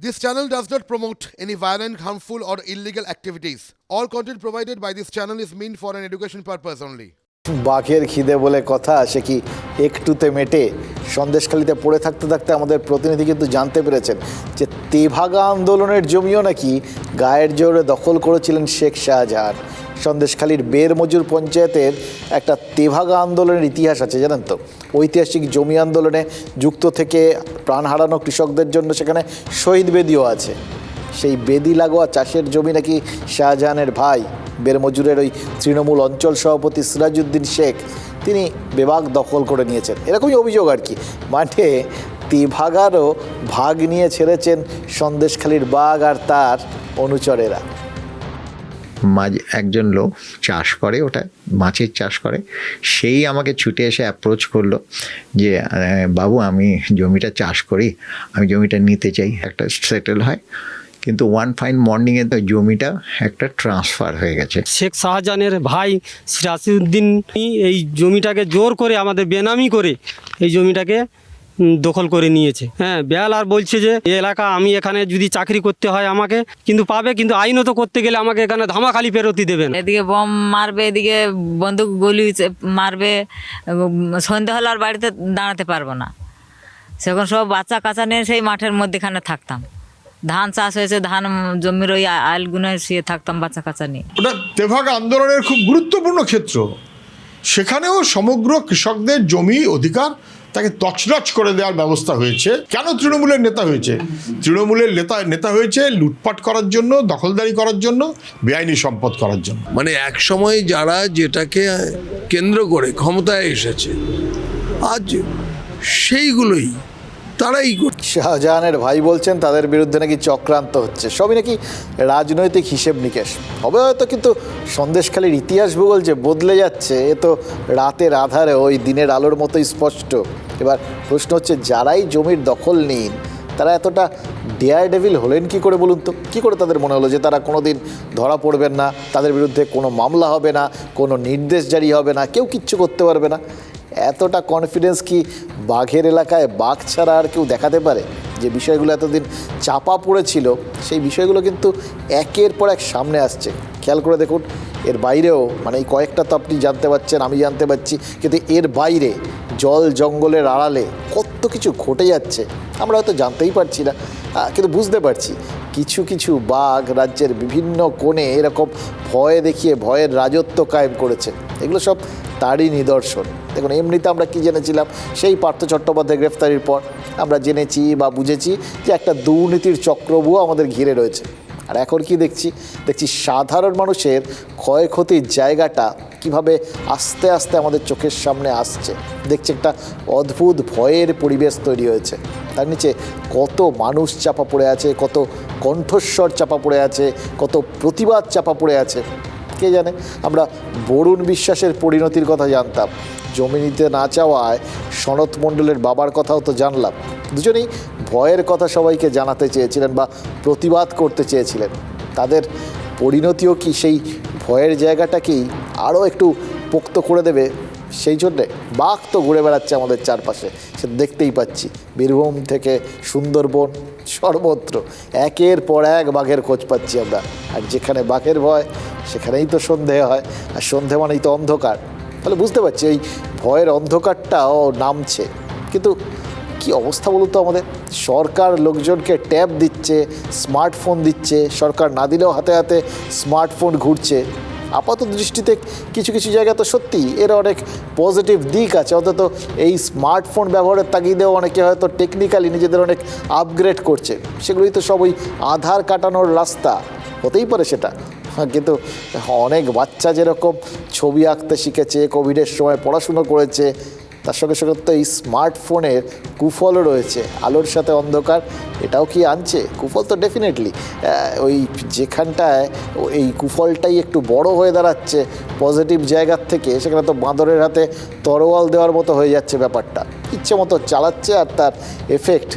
This channel does not promote any violent, harmful, or illegal activities. All content provided by this channel is meant for an education purpose only. বাঘের খিদে বলে কথা সে কি একটুতে মেটে সন্দেশখালিতে পড়ে থাকতে থাকতে আমাদের প্রতিনিধি কিন্তু জানতে পেরেছেন যে তেভাগা আন্দোলনের জমিও নাকি গায়ের জোরে দখল করেছিলেন শেখ শাহজাহান সন্দেশখালীর বের মজুর পঞ্চায়েতের একটা তেভাগা আন্দোলনের ইতিহাস আছে, জানেন তো? ঐতিহাসিক জমি আন্দোলনে যুক্ত থেকে প্রাণ হারানো কৃষকদের জন্য সেখানে শহীদ বেদিও আছে। সেই বেদি লাগোয়া চাষের জমি নাকি শাহজাহানের ভাই, বেরমজুরের ওই তৃণমূল অঞ্চল সভাপতি সিরাজউদ্দিন শেখ, তিনি বেবাগ দখল করে নিয়েছেন। এরকমই অভিযোগ আর কি। মাঠে তিভাগারও ভাগ নিয়ে ছেড়েছেন সন্দেশখালীর বাঘ আর তার অনুচরেরা। মাঝ, একজন লোক চাষ করে, ওটা মাছের চাষ করে, সেই আমাকে ছুটে এসে অ্যাপ্রোচ করল যে বাবু আমি জমিটা চাষ করি, আমি জমিটা নিতে চাই, একটা সেটেল হয়। কিন্তু ওয়ান ফাইন মর্নিংয়ে তো জমিটা একটা ট্রান্সফার হয়ে গেছে। শেখ শাহজাহানের ভাই সিরাজউদ্দিন এই জমিটাকে জোর করে আমাদের বেনামি করে, এই জমিটাকে দখল করে নিয়েছে। হ্যাঁ বেয়াল আর বলছে যে এই এলাকা আমি এখানে যদি চাকরি করতে হয় আমাকে কিন্তু পাবে কিন্তু আইনত করতে গেলে আমাকে এখানে ধামাখালি পেরোতি দেবে না এদিকে বম মারবে এদিকে বন্দুক গুলি মারবে সন্ধে হলে আর বাড়িতে দাঁড়াতে পারব না। সেখন সব বাচ্চা কাচ্চা নিয়ে সেই মাঠের মধ্যেখানে থাকতাম। ধান চাষ হয়েছে ধান জমির ওই আইলগুনে শুয়ে থাকতাম বাচ্চা কাচ্চা নিয়ে। ওটা তেভাগ আন্দোলনের খুব গুরুত্বপূর্ণ ক্ষেত্র। সেখানেও সমগ্র কৃষকদের জমি অধিকার তাকে তছনছ করে দেওয়ার ব্যবস্থা হয়েছে। কেন তৃণমূলের নেতা হয়েছে? তৃণমূলের নেতা নেতা হয়েছে লুটপাট করার জন্য, দখলদারি করার জন্য, বেআইনি সম্পদ করার জন্য। মানে এক সময় যারা যেটাকে কেন্দ্র করে ক্ষমতায় এসেছে, আজ সেইগুলোই তারাই করছে। শাহজাহানের ভাই বলছেন, তাদের বিরুদ্ধে নাকি চক্রান্ত হচ্ছে। সবই নাকি রাজনৈতিক হিসেব নিকেশ। হবে হয়তো কিন্তু সন্দেশখালীর ইতিহাস ভূগোল যে বদলে যাচ্ছে, এ তো রাতের আধারে ওই দিনের আলোর মতোই স্পষ্ট। এবার প্রশ্ন হচ্ছে, যারাই জমির দখল নিন, তারা এতটা ডেয়ার ডেভিল হলেন কি করে বলুন তো? কী করে তাদের মনে হলো যে তারা কোনো দিন ধরা পড়বেন না, তাদের বিরুদ্ধে কোনো মামলা হবে না, কোনো নির্দেশ জারি হবে না, কেউ কিচ্ছু করতে পারবে না? এতটা কনফিডেন্স কি বাঘের এলাকায় বাঘ ছাড়া আর কেউ দেখাতে পারে? যে বিষয়গুলো এতদিন চাপা পড়েছিল, সেই বিষয়গুলো কিন্তু একের পর এক সামনে আসছে। খেয়াল করে দেখুন, এর বাইরেও মানে এই কয়েকটা তো আপনি জানতে পারছেন আমি জানতে পারছি কিন্তু এর বাইরে জল জঙ্গলের আড়ালে কত কিছু ঘটে যাচ্ছে, আমরা হয়তো জানতেই পারছি না। কিন্তু বুঝতে পারছি, কিছু কিছু বাঘ রাজ্যের বিভিন্ন কোণে এরকম ভয় দেখিয়ে, ভয়ের রাজত্ব কায়েম করেছে। এগুলো সব তারই নিদর্শন। দেখুন, এমনিতে আমরা কি জেনেছিলাম? সেই পার্থ চট্টোপাধ্যায় গ্রেফতারির পর আমরা জেনেছি বা বুঝেছি যে একটা দুর্নীতির চক্রবুও আমাদের ঘিরে রয়েছে। আর এখন কি দেখছি? দেখছি সাধারণ মানুষের ক্ষয়ক্ষতির জায়গাটা কীভাবে আস্তে আস্তে আমাদের চোখের সামনে আসছে। দেখছি একটা অদ্ভুত ভয়ের পরিবেশ তৈরি হয়েছে। তার নিচে কত মানুষ চাপা পড়ে আছে, কত কণ্ঠস্বর চাপা পড়ে আছে, কত প্রতিবাদ চাপা পড়ে আছে। কে জানে? আমরা বরুণ বিশ্বাসের পরিণতির কথা জানতাম। জমি নিতে না চাওয়ায় সনৎ মণ্ডলের বাবার কথাও তো জানলাম। দুজনেই ভয়ের কথা সবাইকে জানাতে চেয়েছিলেন বা প্রতিবাদ করতে চেয়েছিলেন। তাদের পরিণতিও কি সেই ভয়ের জায়গাটাকেই আরও একটু পোক্ত করে দেবে? সেই জন্যে বাঘ তো ঘুরে বেড়াচ্ছে আমাদের চারপাশে। সে দেখতেই পাচ্ছি। বীরভূম থেকে সুন্দরবন, সর্বত্র। একের পর এক বাঘের খোঁজ পাচ্ছি আমরা। আর যেখানে বাঘের ভয় সেখানেই তো সন্ধে হয়। আর সন্ধে মানেই তো অন্ধকার। তাহলে বুঝতে পারছি এই ভয়ের অন্ধকারটাও নামছে। কিন্তু কি অবস্থা বলুন তো আমাদের? সরকার লোকজনকে ট্যাব দিচ্ছে, স্মার্টফোন দিচ্ছে, সরকার না দিলেও হাতে হাতে স্মার্টফোন ঘুরছে। আপাত দৃষ্টিতে কিছু কিছু জায়গা তো সত্যি এর অনেক পজিটিভ দিক আছে। অন্তত এই স্মার্টফোন ব্যবহারের তাগিদেও অনেকে হয়তো টেকনিক্যালি নিজেদের অনেক আপগ্রেড করছে। সেগুলোই তো সব ওই আধার কাটানোর রাস্তা। হতেই পারে সেটা। কিন্তু অনেক বাচ্চা যেরকম ছবি আঁকতে শিখেছে, কোভিডের সময় পড়াশুনো করেছে, তার সঙ্গে সঙ্গে তো এই স্মার্টফোনের কুফলও রয়েছে, আলোর সাথে অন্ধকার, এটাও কি আনছে? কুফল তো ডেফিনেটলি ওই যেখানটায় এই কুফলটাই একটু বড় হয়ে দাঁড়াচ্ছে পজিটিভ জায়গার থেকে, সেখানে তো বাঁদরের হাতে তরোয়াল দেওয়ার মতো হয়ে যাচ্ছে ব্যাপারটা। ইচ্ছে মতো চালাচ্ছে আর তার এফেক্ট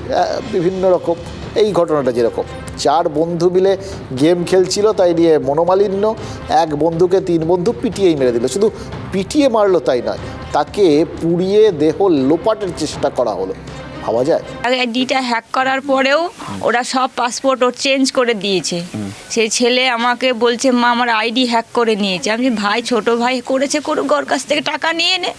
বিভিন্ন রকম। এই ঘটনাটা যেরকম। চার বন্ধু মিলে গেম খেলছিল, তাই নিয়ে মনোমালিন্য। এক বন্ধুকে তিন বন্ধু পিটিয়েই মেরে দিল। শুধু পিটিয়ে মারলো তাই নয়, তাকে পুড়িয়ে দেহ লোপাটের চেষ্টা করা হলো। ভাবা যায়? আইডিটা হ্যাক করার পরেও ওরা সব পাসপোর্ট ওর চেঞ্জ করে দিয়েছে। সেই ছেলে আমাকে বলছে মা আমার আইডি হ্যাক করে নিয়েছে। আমি ভাই ছোট ভাই করেছে করুক ওর কাছ থেকে টাকা নিয়ে নে।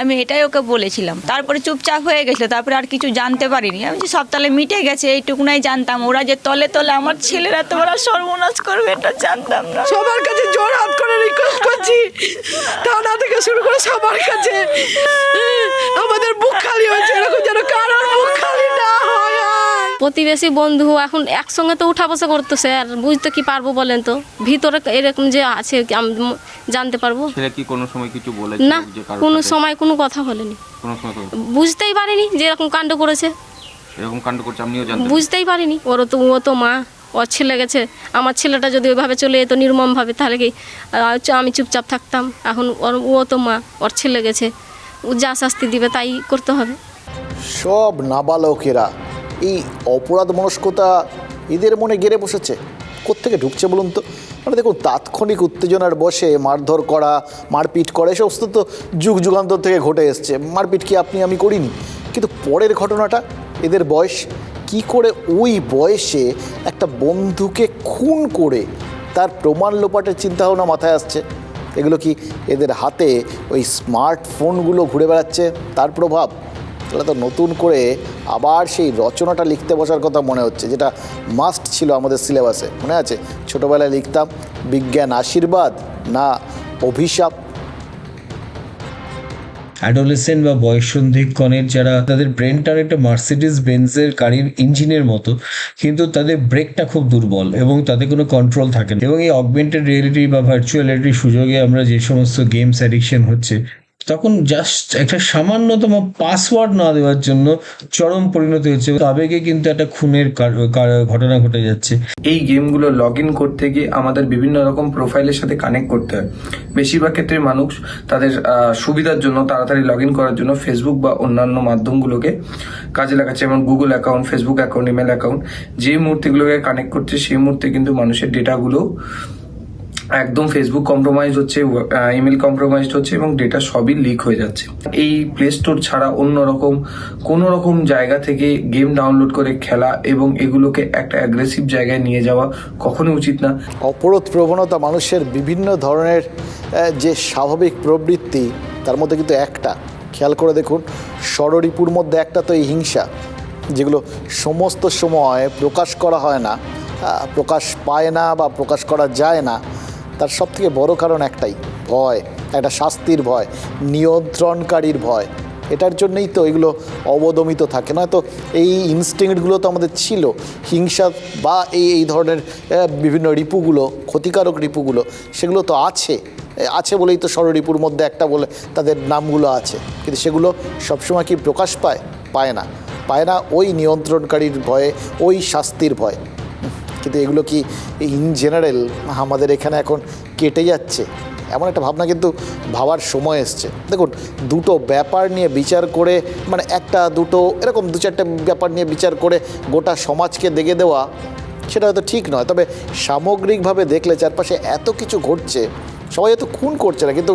আমি এটাই ওকে বলেছিলাম। তারপরে চুপচাপ হয়ে গেছিল তারপরে আর কিছু জানতে পারিনি। আমি যে সব তালে মিটে গেছে এইটুকুনাই জানতাম। ওরা যে তলে তলে আমার ছেলেরা তো ওরা সর্বনাশ করবে এটা জানতাম না। সবার কাছে জোর হাত করে রিকোয়েস্ট করছি। থানা থেকে শুরু করে সবার কাছে। আমাদের বুক খালি হয়েছে এরকম যেন কারোর প্রতিবেশী বন্ধু এখন একসঙ্গে তো উঠা বসা করতেছে আর বুঝতে কি পারব বলেন তো? ভিতরে এরকম যে আছে আমি জানতে পারব? কি কোনো সময় কিছু বলেছে না কোনো সময় কোনো কথা বলেনি। বুঝতেই পারিনি যে এরকম কাণ্ড করেছে। এরকম কাণ্ড করছে আপনিও বুঝতেই পারিনি। ওর তো ও তো মা ওর ছেলে গেছে। আমার ছেলেটা যদি ওইভাবে চলে যেত নির্মমভাবে তাহলে কি আমি চুপচাপ থাকতাম। এখন ওর ও তো মা ওর ছেলে গেছে। ও যা শাস্তি দিবে তাই করতে হবে। সব নাবালকেরা। এই অপরাধ মনস্কতা এদের মনে গেড়ে বসেছে? কোত্থেকে ঢুকছে বলুন তো? মানে দেখুন, তাৎক্ষণিক উত্তেজনার বসে মারধর করা, মারপিট করা, এসব তো যুগ যুগান্তর থেকে ঘটে এসছে। মারপিট কি আপনি, আমি করিনি। কিন্তু পরের ঘটনাটা? এদের বয়স? কি করে ওই বয়সে একটা বন্ধুকে খুন করে তার প্রমাণ লোপাটের চিন্তাভাবনা মাথায় আসছে? এগুলো কি এদের হাতে ওই স্মার্টফোনগুলো ঘুরে বেড়াচ্ছে? তার প্রভাব? তাহলে তো নতুন করে আবার সেই রচনাটা লিখতে বসার কথা মনে হচ্ছে, যেটা মাস্ট ছিল আমাদের সিলেবাসে। মনে আছে? ছোটোবেলায় লিখতাম, বিজ্ঞান আশীর্বাদ না অভিশাপ। অ্যাডোলেসেন্ট বা বয়সন্ধিক্ষণের যারা, তাদের ব্রেনটা একটা মার্সিডিস বেঞ্জের গাড়ির ইঞ্জিনের মতো, কিন্তু তাদের ব্রেকটা খুব দুর্বল এবং তাদের কোনো কন্ট্রোল থাকে না। এবং এই অগমেন্টেড রিয়েলিটি বা ভার্চুয়াল রিয়েলিটির সুযোগে আমরা যে সমস্ত গেমস অ্যাডিকশন হচ্ছে তখন জাস্ট একটা সামান্যতম পাসওয়ার্ড না দেওয়ার জন্য চরম পরিণতি হচ্ছে। আবেগে কিন্তু একটা খুনের ঘটনা ঘটে যাচ্ছে। এই গেমগুলো লগ ইন করতে গিয়ে আমাদের বিভিন্ন রকম প্রোফাইলের সাথে কানেক্ট করতে হয়। বেশিরভাগ ক্ষেত্রে মানুষ তাদের সুবিধার জন্য তাড়াতাড়ি লগ ইন করার জন্য ফেসবুক বা অন্যান্য মাধ্যমগুলোকে কাজে লাগাচ্ছে। যেমন Google account Facebook account email account যে মুহূর্তেগুলোকে কানেক্ট করছে, সেই মুহূর্তে কিন্তু মানুষের ডেটাগুলো একদম ফেসবুক কম্প্রোমাইজ হচ্ছে ইমেল কম্প্রোমাইজ হচ্ছে এবং ডেটা সবই লিক হয়ে যাচ্ছে। এই প্লে স্টোর ছাড়া অন্য রকম কোনো রকম জায়গা থেকে গেম ডাউনলোড করে খেলা এবং এগুলোকে একটা অ্যাগ্রেসিভ জায়গায় নিয়ে যাওয়া কখনোই উচিত না। অপরাধ প্রবণতা মানুষের বিভিন্ন ধরনের যে স্বাভাবিক প্রবৃত্তি, তার মধ্যে কিন্তু একটা। খেয়াল করে দেখুন, ষড়রিপুর মধ্যে একটা তো এই হিংসা, যেগুলো সমস্ত সময় প্রকাশ করা হয় না প্রকাশ পায় না বা প্রকাশ করা যায় না। তার সব থেকে বড় কারণ একটাই, ভয়, একটা শাস্তির ভয়, নিয়ন্ত্রণকারীর ভয়। এটার জন্যই তো এগুলো অবদমিত থাকে। না তো এই ইনস্টিংক্টগুলো তো আমাদের ছিল। হিংসা বা এই এই ধরনের বিভিন্ন রিপুগুলো, ক্ষতিকারক রিপুগুলো, সেগুলো তো আছে। আছে বলেই তো ষড়রিপুর মধ্যে একটা বলে তাদের নামগুলো আছে। কিন্তু সেগুলো সবসময় কি প্রকাশ পায়? পায় না। পায় না ওই নিয়ন্ত্রণকারীর ভয়ে, ওই শাস্তির ভয়। কিন্তু এগুলো কি ইন জেনারেল আমাদের এখানে এখন কেটে যাচ্ছে? এমন একটা ভাবনা কিন্তু ভাবার সময় এসছে। দেখুন, দুটো ব্যাপার নিয়ে বিচার করে মানে একটা, দুটো, এরকম দু চারটে ব্যাপার নিয়ে বিচার করে গোটা সমাজকে দেখে দেওয়া, সেটা হয়তো ঠিক নয়। তবে সামগ্রিকভাবে দেখলে চারপাশে এত কিছু ঘটছে, সবাই হয়তো খুন করছে না, কিন্তু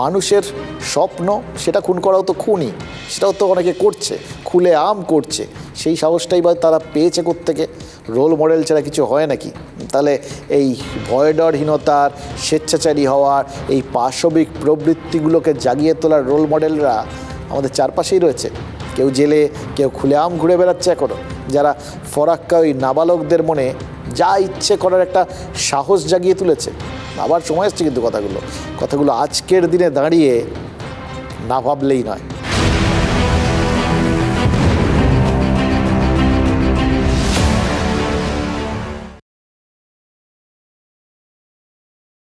মানুষের স্বপ্ন, সেটা খুন করাও তো খুনই, সেটাও তো অনেকে করছে, খুলে আম করছে, সেই সাহসটাই বা তারা পেয়েছে থেকে রোল মডেল ছাড়া কিছু হয় নাকি? তাহলে এই ভয়ডরহীনতার, স্বেচ্ছাচারী হওয়ার, এই পাশবিক প্রবৃত্তিগুলোকে জাগিয়ে তোলার রোল মডেলরা আমাদের চারপাশেই রয়েছে। কেউ জেলে, কেউ খুলে আম ঘুরে বেড়াচ্ছে এখনও যারা ফরাক্কা ওই নাবালকদের মনে যা ইচ্ছে করার একটা সাহস জাগিয়ে তুলেছে। আবার সময় এসছে কিন্তু কথাগুলো। কথাগুলো আজকের দিনে দাঁড়িয়ে না ভাবলেই নয়।